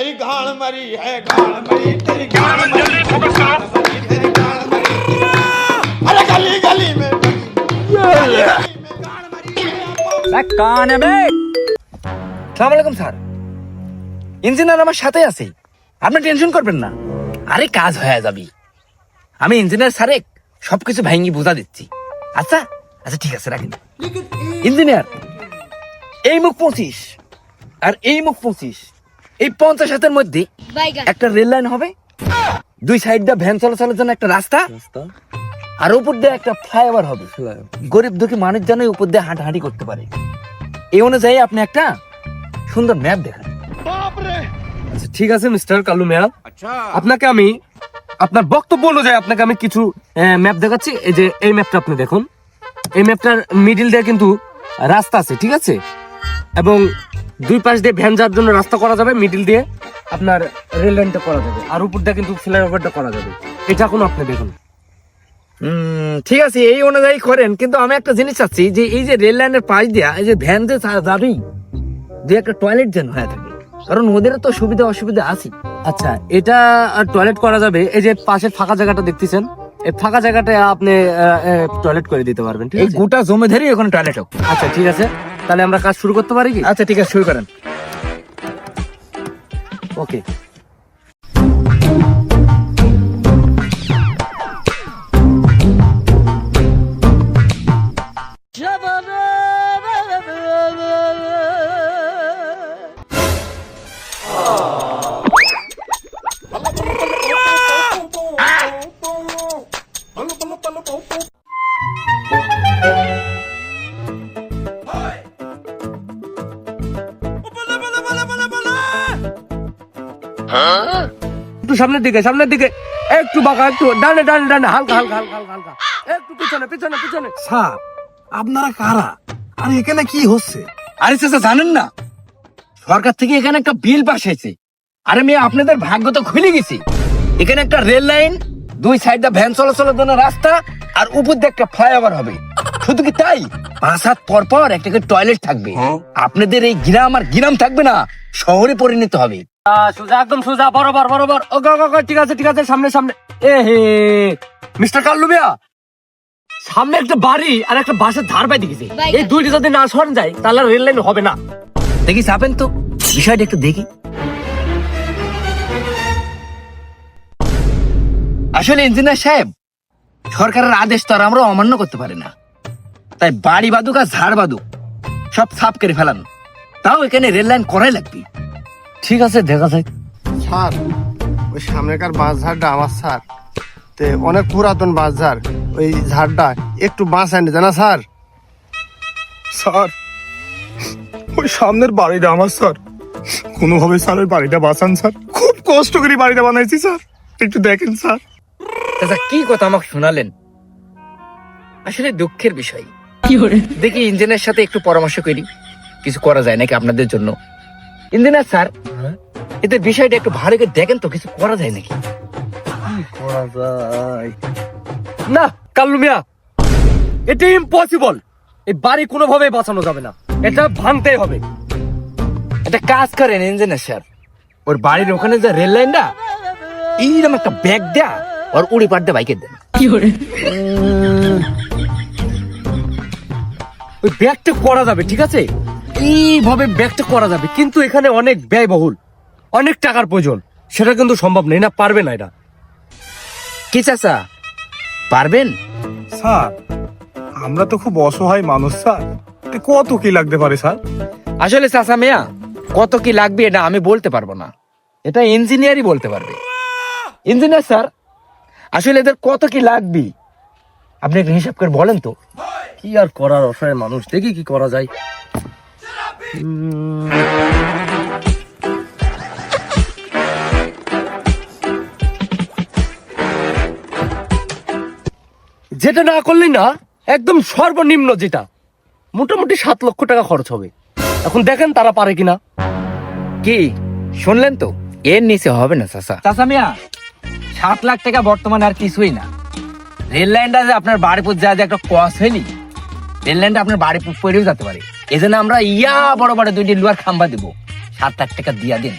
तेरी गाल मरी है गाल मरी तेरी गाल मरी है, गाल मरी तेरी गाल मरी अरे गली गली में गली गली में गाल मरी है, কানে বে সালাম আলাইকুম স্যার ইঞ্জিনিয়ার আমার সাথে আছে আপনি টেনশন করবেন না আরে কাজ হয়ে যাবি আমি ইঞ্জিনিয়ার স্যারে সবকিছু ভাঙ্গি বোঝা দিচ্ছি আচ্ছা আচ্ছা ঠিক আছে রাখেন ইঞ্জিনিয়ার এই মুখ পঁচিশ আর এই মুখ পঁচিশ এই পঞ্চাশ হাতের মধ্যে একটা রেল লাইন হবে। দুই সাইড দিয়ে ভ্যান চলাচলের জন্য একটা রাস্তা। আর উপর দিয়ে একটা ফ্লাইওভার হবে। গরিব দুঃখী মানুষ যেন উপর দিয়ে হাঁটাহাঁটি করতে পারে। এই অনুযায়ী আপনি একটা সুন্দর ম্যাপ দেখান। আচ্ছা ঠিক আছে মিস্টার কালু মিয়া আপনাকে আমি আপনার বক্তব্য অনুযায়ী আপনাকে আমি কিছু ম্যাপ দেখাচ্ছি। এই যে এই ম্যাপটা আপনি দেখুন। এই ম্যাপটার মিডিল দিয়ে কিন্তু রাস্তা আছে ঠিক আছে? এবং দুই পাশ দিয়ে ভ্যান যাওয়ার জন্য রাস্তা করা যাবে মিডিল দিয়ে আপনার রেল লাইনটা করা যাবে। আর উপর দিয়ে কিন্তু ফ্লাইওভারটা করা যাবে। এটা এখন আপনি দেখুন। ঠিক আছে এই অনুযায়ী করেন কিন্তু আমি একটা জিনিস চাচ্ছি যে এই যে রেল লাইনের পাশ দিয়া এই যে ভ্যান যে যাবেই দুই একটা টয়লেট যেন হয়ে থাকে। কারণ ওদেরও তো সুবিধা অসুবিধা আছে। আচ্ছা এটা টয়লেট করা যাবে। এই যে পাশের ফাঁকা জায়গাটা দেখতেছেন এই ফাঁকা জায়গাটা আপনি টয়লেট করে দিতে পারবেন এই গোটা জমে ধরে ওখানে টয়লেট হোক। আচ্ছা ঠিক আছে। তাহলে আমরা কাজ শুরু করতে পারি কি? আচ্ছা ঠিক আছে শুরু করেন। ওকে একটু সামনের দিকে সামনের দিকে। একটু বাঁকা একটু ডানে ডানে ডানে হালকা হালকা হালকা হালকা হালকা। একটু পিছনে পিছনে পিছনে। স্যার আপনারা কারা? আর এখানে কি হচ্ছে? আরে চাচা জানেন না? সরকার থেকে এখানে একটা বিল পাস হয়েছে আরে মেয়ে আপনাদের ভাগ্য তো খুলে গেছে। এখানে একটা রেল লাইন দুই সাইডে ভ্যান চলাচলের জন্য রাস্তা আর উপর দিয়ে একটা ফ্লাইওভার হবে। শুধু কি তাই? পাঁচ হাত পর পর একটা করে টয়লেট থাকবে। আপনাদের এই গ্রাম আর গ্রাম থাকবে না শহরে পরিণত হবে। সোজা একদম সোজা বরাবর বরাবর। ওকে ওকে ওকে ঠিক আছে ঠিক আছে সামনে সামনে। এ হে মিস্টার কাল্লুমিয়া সামনে একটা বাড়ি আর একটা বাসের ধার পাই দেখেছি। এই দুইটা যদি না সরান যায় তাহলে রেল লাইন হবে না। দেখি চাপেন তো বিষয়টা একটু দেখি। আসলে ইঞ্জিনিয়ার সাহেব সরকারের আদেশ তো আর আমরা অমান্য করতে পারি না। তাই বাড়ি বাদুক আর ঝাড় বাদুক সব সাফ করে ফেলান। তাও এখানে রেল লাইন করাই লাগবে। ঠিক আছে দেখা যায় স্যার ওই সামনেকার বাঁশ ঝাড়টা আমার স্যার। তে অনেক পুরাতন বাঁশ ঝাড় ওই ঝাড়টা একটু বাঁশ আনি জানা স্যার? স্যার ওই সামনের বাড়িটা আমার স্যার। কোনোভাবে স্যার ওই বাড়িটা বাঁচান স্যার। খুব কষ্ট করে বাড়িটা বানাইছি স্যার। একটু দেখেন স্যার। চাচা কি কথা আমাকে শোনালেন? আসলে দুঃখের বিষয়। দেখি ইঞ্জিনের সাথে একটু পরামর্শ করি। কিছু করা যায় নাকি আপনাদের জন্য? ইঞ্জিনিয়ার স্যার এতে বিষয়টা একটু ভালো করে দেখেন তো কিছু করা যায় নাকি? না কাল্লু মিয়া এটা ইম্পসিবল এই বাড়ি কোনোভাবে বাঁচানো যাবে না। এটা ভাঙতেই হবে। একটা কাজ করেন ইঞ্জিনিয়ার স্যার ওর বাড়ির ওখানে যে রেল লাইনটা এইরকম একটা ব্যাগ দেয়া ওর উড়ি পাট দিয়ে বাইকে দেন। ওই ব্যাগটা করা যাবে ঠিক আছে? এইভাবে ব্যাগটা করা যাবে কিন্তু এখানে অনেক ব্যয়বহুল। অনেক টাকার প্রয়োজন। সেটা কিন্তু সম্ভব নেই না পারবে না এটা কি চাচা পারবেন? স্যার আমরা তো খুব অসহায় মানুষ স্যার। তে কত কি লাগতে পারে স্যার? আসলে চাচা মেয়া কত কি লাগবে এটা আমি বলতে পারব না। এটা ইঞ্জিনিয়ারই বলতে পারবে। ইঞ্জিনিয়ার স্যার আসলে এদের কত কি লাগবে? আপনি একটা হিসাব করে বলেন তো। কি আর করার অসহায় মানুষ। দেখি কি করা যায়। যেটা না করলে না একদম সর্বনিম্ন যেটা মোটামুটি সাত লক্ষ টাকা খরচ হবে। এখন দেখেন তারা পারে কিনা। কি? শুনলেন তো? এর নিচে হবে না চাচা। চাচা মিয়া সাত লাখ টাকা বর্তমানে আর কিছুই না। রেল লাইনটা যে আপনার বাড়ি পর যা যে একটা কস হয়নি রেল লাইনটা আপনার বাড়ি পরেও যেতে পারে। এই জন্য আমরা ইয়া বড় বড় দুইটি লুয়ার খাম্বা দিব। সাত লাখ টাকা দিয়া দিন।